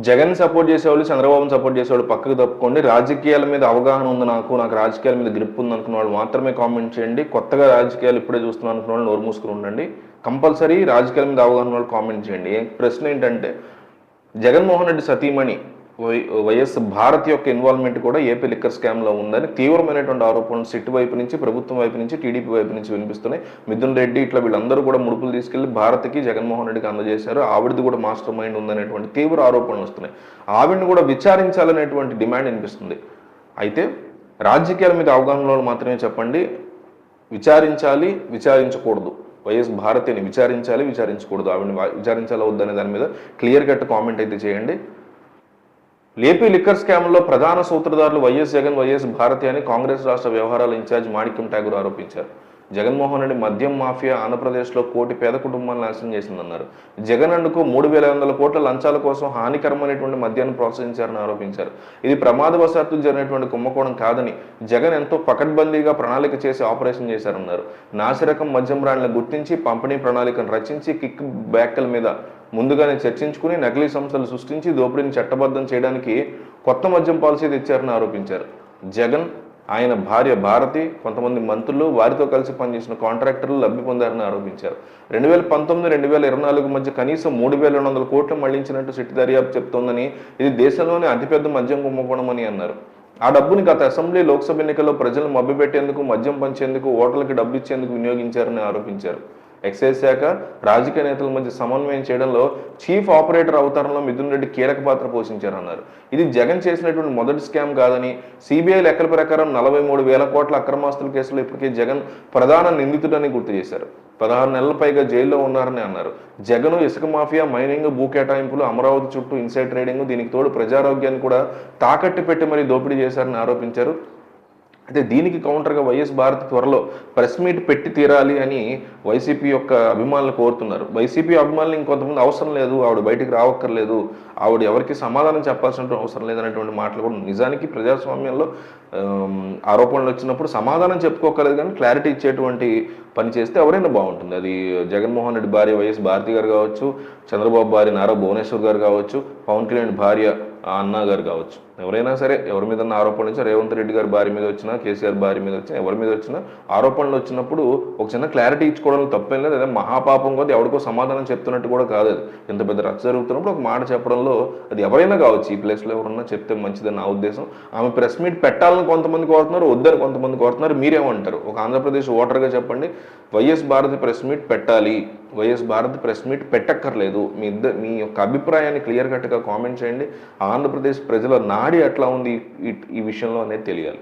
Jagan support చేసేవాళ్ళు చంద్రబాబుని support చేసేవాళ్ళు పక్కకు తప్పుకోండి. రాజకీయాల మీద అవగాహన ఉంది నాకు నాకు రాజకీయాల మీద గ్రిప్ ఉంది అనుకున్న వాళ్ళు మాత్రమే కామెంట్ చేయండి. కొత్తగా రాజకీయాలు ఇప్పుడే చూస్తున్నాను అనుకున్న వాళ్ళు నోరు మూసుకుని ఉండండి. కంపల్సరీ రాజకీయాల మీద అవగాహన వాళ్ళు కామెంట్ చేయండి. ఏ- ప్రశ్న ఏంటంటే జగన్మోహన్ రెడ్డి సతీమణి వైఎస్ భారత్ యొక్క ఇన్వాల్వ్మెంట్ కూడా ఏపీ లిక్కర్ స్కామ్లో ఉందని తీవ్రమైనటువంటి ఆరోపణలు సిట్ వైపు నుంచి ప్రభుత్వం వైపు నుంచి టీడీపీ వైపు నుంచి వినిపిస్తున్నాయి. మిథున్ రెడ్డి ఇట్లా వీళ్ళందరూ కూడా ముడుపులు తీసుకెళ్ళి భారత్కి జగన్మోహన్ రెడ్డికి అందజేశారు. ఆవిడది కూడా మాస్టర్ మైండ్ ఉందనేటువంటి తీవ్ర ఆరోపణలు వస్తున్నాయి. ఆవిడని కూడా విచారించాలనేటువంటి డిమాండ్ వినిపిస్తుంది. అయితే రాజకీయాల మీద అవగాహనలో మాత్రమే చెప్పండి. విచారించాలి విచారించకూడదు. వైఎస్ భారతిని విచారించాలి విచారించకూడదు. ఆవిడని విచారించాలా వద్దనే దాని మీద క్లియర్ కట్ కామెంట్ అయితే చేయండి. ఏపీ లిక్కర్ స్కామ్లో ప్రధాన సూత్రధారులు వైఎస్ జగన్ వైఎస్ భారతి అని కాంగ్రెస్ రాష్ట్ర వ్యవహారాల ఇన్ఛార్జ్ మాణిక్యం ఠాగూర్ ఆరోపించారు. జగన్మోహన్ రెడ్డి మద్యం మాఫియా ఆంధ్రప్రదేశ్లో కోటి పేద కుటుంబాలను నాశనం చేసిందన్నారు. జగన్ అండుకు మూడు వేల వందల కోట్ల లంచాల కోసం హానికరమైనటువంటి మద్యాన్ని ప్రోత్సహించారని ఆరోపించారు. ఇది ప్రమాదవశాత్తు జరిగినటువంటి కుంభకోణం కాదని జగన్ ఎంతో పకడ్బందీగా ప్రణాళిక చేసి ఆపరేషన్ చేశారన్నారు. నాసిరకం మద్యం బ్రాండ్లను గుర్తించి పంపిణీ ప్రణాళికను రచించి కిక్ బ్యాక్ల మీద ముందుగానే చర్చించుకుని నకిలీ సంస్థలు సృష్టించి దోపిడీని చట్టబద్ధం చేయడానికి కొత్త మద్యం పాలసీ తెచ్చారని ఆరోపించారు. జగన్ ఆయన భార్య భారతి కొంతమంది మంత్రులు వారితో కలిసి పనిచేసిన కాంట్రాక్టర్లు లబ్ధి పొందారని ఆరోపించారు. రెండు వేల పంతొమ్మిది రెండు వేల ఇరవై నాలుగు మధ్య కనీసం మూడు వేల రెండు వందల కోట్లు మళ్ళించినట్టు సిట్టి దర్యాప్తు చెప్తోందని ఇది దేశంలోనే అతిపెద్ద మద్యం కుంభకోణం అని అన్నారు. ఆ డబ్బుని గత అసెంబ్లీ లోక్సభ ఎన్నికల్లో ప్రజలను మభ్యపెట్టేందుకు మద్యం పంచేందుకు ఓటర్లకు డబ్బు ఇచ్చేందుకు వినియోగించారని ఆరోపించారు. ఎక్సైజ్ శాఖ రాజకీయ నేతల మధ్య సమన్వయం చేయడంలో చీఫ్ ఆపరేటర్ అవతారంలో మిథున్ రెడ్డి కీలక పాత్ర పోషించారన్నారు. ఇది జగన్ చేసినటువంటి మొదటి స్కామ్ కాదని సిబిఐ లెక్కల ప్రకారం నలభై మూడు వేల కోట్ల అక్రమాస్తుల కేసులో ఇప్పటికే జగన్ ప్రధాన నిందితుడని గుర్తు చేశారు. పదహారు నెలల పైగా జైల్లో ఉన్నారని అన్నారు. జగన్ ఇసుక మాఫియా మైనింగ్ భూ కేటాయింపులు అమరావతి చుట్టూ ఇన్సైడ్ ట్రేడింగ్ దీనికి తోడు ప్రజారోగ్యాన్ని కూడా తాకట్టు పెట్టి మరీ దోపిడీ చేశారని ఆరోపించారు. అయితే దీనికి కౌంటర్గా వైఎస్ భారత్ త్వరలో ప్రెస్ మీట్ పెట్టి తీరాలి అని వైసీపీ యొక్క అభిమానులు కోరుతున్నారు. వైసీపీ అభిమానులు ఇంకొంతమంది అవసరం లేదు ఆవిడ బయటికి రావక్కర్లేదు ఆవిడ ఎవరికి సమాధానం చెప్పాల్సిన అవసరం లేదనేటువంటి మాటలు కూడా నిజానికి ప్రజాస్వామ్యంలో ఆరోపణలు వచ్చినప్పుడు సమాధానం చెప్పుకోకలేదు కానీ క్లారిటీ ఇచ్చేటువంటి పని చేస్తే ఎవరైనా బాగుంటుంది. అది జగన్మోహన్ రెడ్డి భార్య వైఎస్ భారతి గారు కావచ్చు చంద్రబాబు భార్య నారా భువనేశ్వర్ గారు కావచ్చు పవన్ కళ్యాణ్ భార్య ఆ అన్న గారు కావచ్చు. ఎవరైనా సరే ఎవరి మీద ఆరోపణలు వచ్చినా రేవంత్ రెడ్డి గారి భార్య మీద వచ్చినా కేసీఆర్ భార్య మీద వచ్చినా ఎవరి మీద వచ్చినా ఆరోపణలు వచ్చినప్పుడు ఒక చిన్న క్లారిటీ ఇచ్చుకోవడం తప్పేం లేదు. అదే మహాపాపం కాదు ఎవరికో సమాధానం చెప్తున్నట్టు కూడా కాదు అది. ఎంత పెద్ద రచ్చ జరుగుతున్నప్పుడు ఒక మాట చెప్పడంలో అది ఎవరైనా కావచ్చు ఈ ప్లేస్లో ఎవరన్నా చెప్తే మంచిదని నా ఉద్దేశం. ఆమె ప్రెస్ మీట్ పెట్టాలని కొంతమంది కోరుతున్నారు వద్దని కొంతమంది కోరుతున్నారు మీరేమంటారు? ఒక ఆంధ్రప్రదేశ్ ఓటర్గా చెప్పండి వైఎస్ భారతి ప్రెస్ మీట్ పెట్టాలి. వైఎస్ భారత్ ప్రెస్ మీట్ పెట్టక్కర్లేదు. మీ ఇద్దరు మీ యొక్క అభిప్రాయాన్ని క్లియర్ కట్గా కామెంట్ చేయండి. ఆంధ్రప్రదేశ్ ప్రజల నాడి ఎట్లా ఉంది ఈ- ఈ విషయంలో అనేది తెలియాలి.